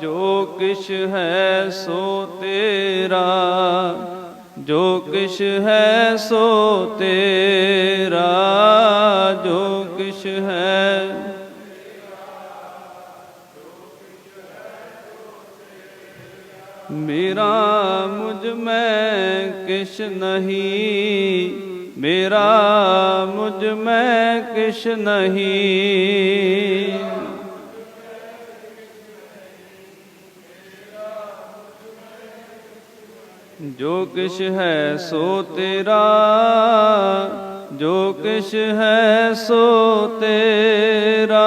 ਜੋ ਕਿਛ ਹੈ ਸੋ ਤੇਰਾ ਜੋ ਕਿਛ ਹੈ ਸੋ ਤੇਰਾ ਜੋ ਕਿਛ ਹੈ ਮੇਰਾ ਮੁਝ ਮੈਂ ਕਿਛ ਨਹੀਂ ਮੇਰਾ ਮੁਝ ਮੈਂ ਕਿਛ ਨਹੀਂ ਜੋ ਕਿਛ ਹੈ ਸੋ ਤੇਰਾ, ਜੋ ਕਿਛ ਹੈ ਸੋ ਤੇਰਾ।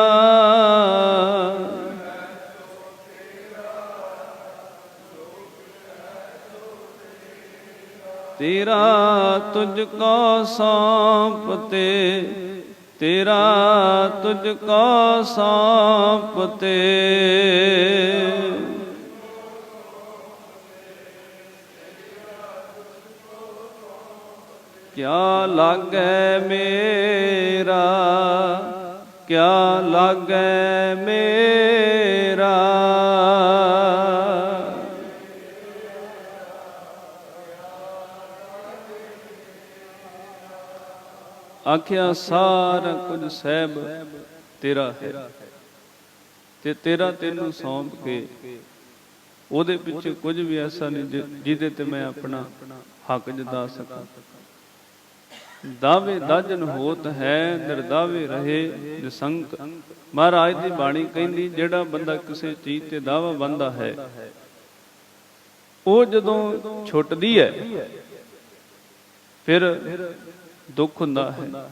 ਤੇਰਾ ਤੁਝ ਕੋ ਸੌਂਪ ਤੇ, ਤੇਰਾ ਤੁਝ ਕੋ ਸੌਂਪ ਲਾਗੈ ਮੇਰਾ? ਕਿਆ ਲਾਗੈ ਮੇਰਾ? ਆਖਿਆ, ਸਾਰਾ ਕੁਝ ਸਹਿਬ ਤੇਰਾ ਹੈ। ਤੇ ਤੇਰਾ ਤੈਨੂੰ ਸੌਂਪ ਕੇ ਉਹਦੇ ਪਿੱਛੇ ਕੁਝ ਵੀ ਐਸਾ ਨਹੀਂ ਜਿਹਦੇ ਤੇ ਮੈਂ ਆਪਣਾ ਹੱਕ ਜਤਾ ਸਕਾਂ ਦਾਵੇ ਦਾਜਨ ਹੋਤ ਹੈ, ਨਿਰਦਾਵੇ ਰਹੇ ਨਿਸੰਕ। ਮਹਾਰਾਜ ਦੀ ਬਾਣੀ ਕਹਿੰਦੀ, ਜਿਹੜਾ ਬੰਦਾ ਕਿਸੇ ਚੀਜ਼ ਤੇ ਦਾਵਾ ਬੰਦਾ ਹੈ, ਉਹ ਜਦੋਂ ਛੁੱਟਦੀ ਹੈ, ਫਿਰ ਦੁੱਖ ਹੁੰਦਾ ਹੈ।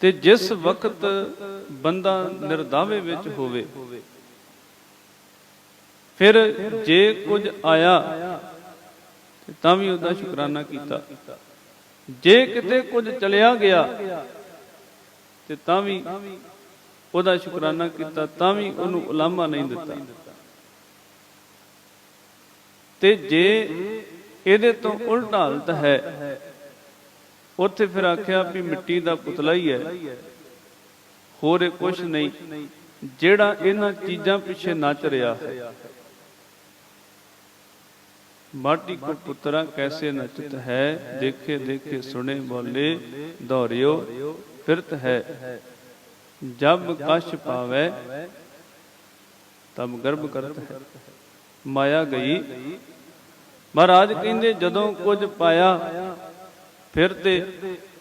ਤੇ ਜਿਸ ਵਕਤ ਬੰਦਾ ਨਿਰਦਾਵੇ ਵਿੱਚ ਹੋਵੇ, ਫਿਰ ਜੇ ਕੁਝ ਆਇਆ, ਤਾਂ ਵੀ ਉਹਦਾ ਸ਼ੁਕਰਾਨਾ ਕੀਤਾ। ਜੇ ਕਿਤੇ ਕੁਝ ਚਲਿਆ ਗਿਆ ਤੇ ਤਾਂ ਵੀ ਉਹਦਾ ਸ਼ੁਕਰਾਨਾ ਕੀਤਾ, ਤਾਂ ਵੀ ਉਹਨੂੰ ਉਲਾਮਾ ਨਹੀਂ ਦਿੱਤਾ। ਤੇ ਜੇ ਇਹਦੇ ਤੋਂ ਉਲਟ ਹਾਲਤ ਹੈ, ਉੱਥੇ ਫਿਰ ਆਖਿਆ ਵੀ ਮਿੱਟੀ ਦਾ ਪੁਤਲਾ ਹੀ ਹੈ। ਹੋਰ ਇਹ ਕੁਝ ਨਹੀਂ। ਜਿਹੜਾ ਇਹਨਾਂ ਚੀਜ਼ਾਂ ਪਿੱਛੇ ਨੱਚ ਰਿਹਾ ਹੈ ਮਾਟੀ ਕੋ ਪੁੱਤਰਾ ਕੈਸੇ ਨਚਤ ਹੈ? ਦੇਖੇ ਦੇਖੇ, ਸੁਣੇ ਬੋਲੇ, ਦੌਰਿਓ, ਫਿਰਤ ਹੈ। ਜਬ ਕਸ਼ ਪਾਵੇ, ਤਬ ਗਰਭ ਕਰਤ ਹੈ। ਮਾਇਆ ਗਈ। ਮਹਾਰਾਜ ਕਹਿੰਦੇ, ਜਦੋਂ ਕੁਝ ਪਾਇਆ ਫਿਰ ਤੇ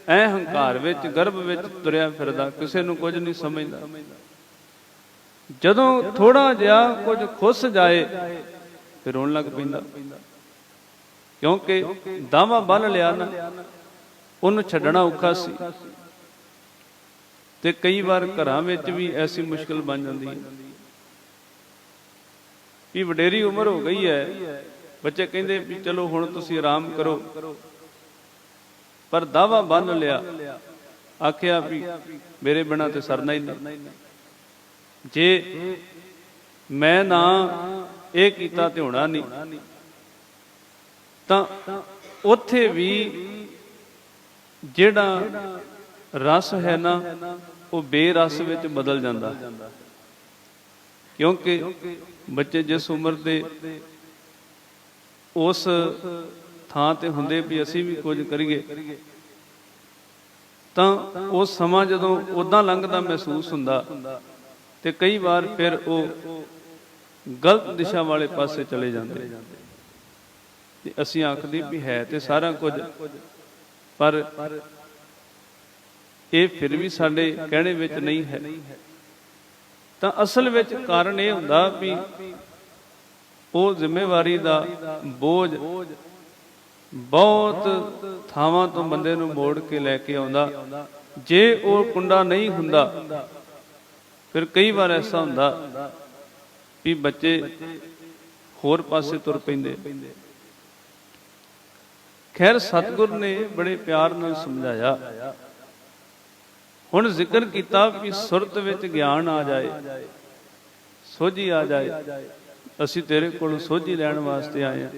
ਐ ਹੰਕਾਰ ਵਿੱਚ, ਗਰਭ ਵਿੱਚ ਤੁਰਿਆ ਫਿਰਦਾ, ਕਿਸੇ ਨੂੰ ਕੁਝ ਨਹੀਂ ਸਮਝਦਾ। ਜਦੋਂ ਥੋੜਾ ਜਿਹਾ ਕੁਝ ਖੁੱਸ ਜਾਏ, ਫਿਰ ਰੋਣ ਲੱਗ ਪੈਂਦਾ। ਕਿਉਂਕਿ ਦਾਵਾ ਬੰਨ ਲਿਆ ਨਾ, ਉਹਨੂੰ ਛੱਡਣਾ ਔਖਾ ਸੀ। ਤੇ ਕਈ ਵਾਰ ਘਰਾਂ ਵਿੱਚ ਵੀ ਐਸੀ ਮੁਸ਼ਕਲ ਬਣ ਜਾਂਦੀ ਹੈ। ਵੀ ਵਡੇਰੀ ਉਮਰ ਹੋ ਗਈ ਹੈ, ਬੱਚੇ ਕਹਿੰਦੇ ਵੀ ਚਲੋ ਹੁਣ ਤੁਸੀਂ ਆਰਾਮ ਕਰੋ। ਪਰ ਦਾਵਾ ਬੰਨ ਲਿਆ, ਆਖਿਆ ਵੀ ਮੇਰੇ ਬਿਨਾ ਤੇ ਸਰਨਾ ਹੀ ਨਹੀਂ। ਜੇ ਮੈਂ ਨਾ ਇਹ ਕੀਤਾ ਤੇ ਹੋਣਾ ਨਹੀਂ ਤਾਂ ਉੱਥੇ ਵੀ ਜਿਹੜਾ ਰਸ ਹੈ ਨਾ, ਉਹ ਬੇਰਸ ਵਿੱਚ ਬਦਲ ਜਾਂਦਾ ਕਿਉਂਕਿ ਬੱਚੇ ਜਿਸ ਉਮਰ ਦੇ ਉਸ ਥਾਂ ਤੇ ਹੁੰਦੇ ਵੀ ਅਸੀਂ ਵੀ ਕੁਝ ਕਰੀਏ, ਤਾਂ ਉਹ ਸਮਾਂ ਜਦੋਂ ਉਦਾਂ ਲੰਘਦਾ ਮਹਿਸੂਸ ਹੁੰਦਾ ਤੇ ਕਈ ਵਾਰ ਫਿਰ ਉਹ ਗਲਤ ਦਿਸ਼ਾ ਵਾਲੇ ਪਾਸੇ ਚਲੇ ਜਾਂਦੇ। ਤੇ ਅਸੀਂ ਆਖਦੇ ਵੀ ਹੈ ਤੇ ਸਾਰਾ ਕੁਝ। ਪਰ ਇਹ ਫਿਰ ਵੀ ਸਾਡੇ ਕਹਿਣੇ ਵਿੱਚ ਨਹੀਂ ਹੈ। ਤਾਂ ਅਸਲ ਵਿੱਚ ਕਾਰਨ ਇਹ ਹੁੰਦਾ ਵੀ ਉਹ ਜ਼ਿੰਮੇਵਾਰੀ ਦਾ ਬੋਝ ਬਹੁਤ ਥਾਵਾਂ ਤੋਂ ਬੰਦੇ ਨੂੰ ਮੋੜ ਕੇ ਲੈ ਕੇ ਆਉਂਦਾ। ਜੇ ਉਹ ਕੁੰਡਾ ਨਹੀਂ ਹੁੰਦਾ, ਫਿਰ ਕਈ ਵਾਰ ਐਸਾ ਹੁੰਦਾ ਵੀ ਬੱਚੇ ਹੋਰ ਪਾਸੇ ਤੁਰ ਪੈਂਦੇ। ਖੈਰ ਸਤਿਗੁਰ ਨੇ ਬੜੇ ਪਿਆਰ ਨਾਲ ਸਮਝਾਇਆ। ਹੁਣ ਜ਼ਿਕਰ ਕੀਤਾ ਵੀ ਸੁਰਤ ਵਿੱਚ ਗਿਆਨ ਆ ਜਾਏ, ਸੋਝੀ ਆ ਜਾਏ। ਅਸੀਂ ਤੇਰੇ ਕੋਲ ਸੋਝੀ ਲੈਣ ਵਾਸਤੇ ਆਏ ਆ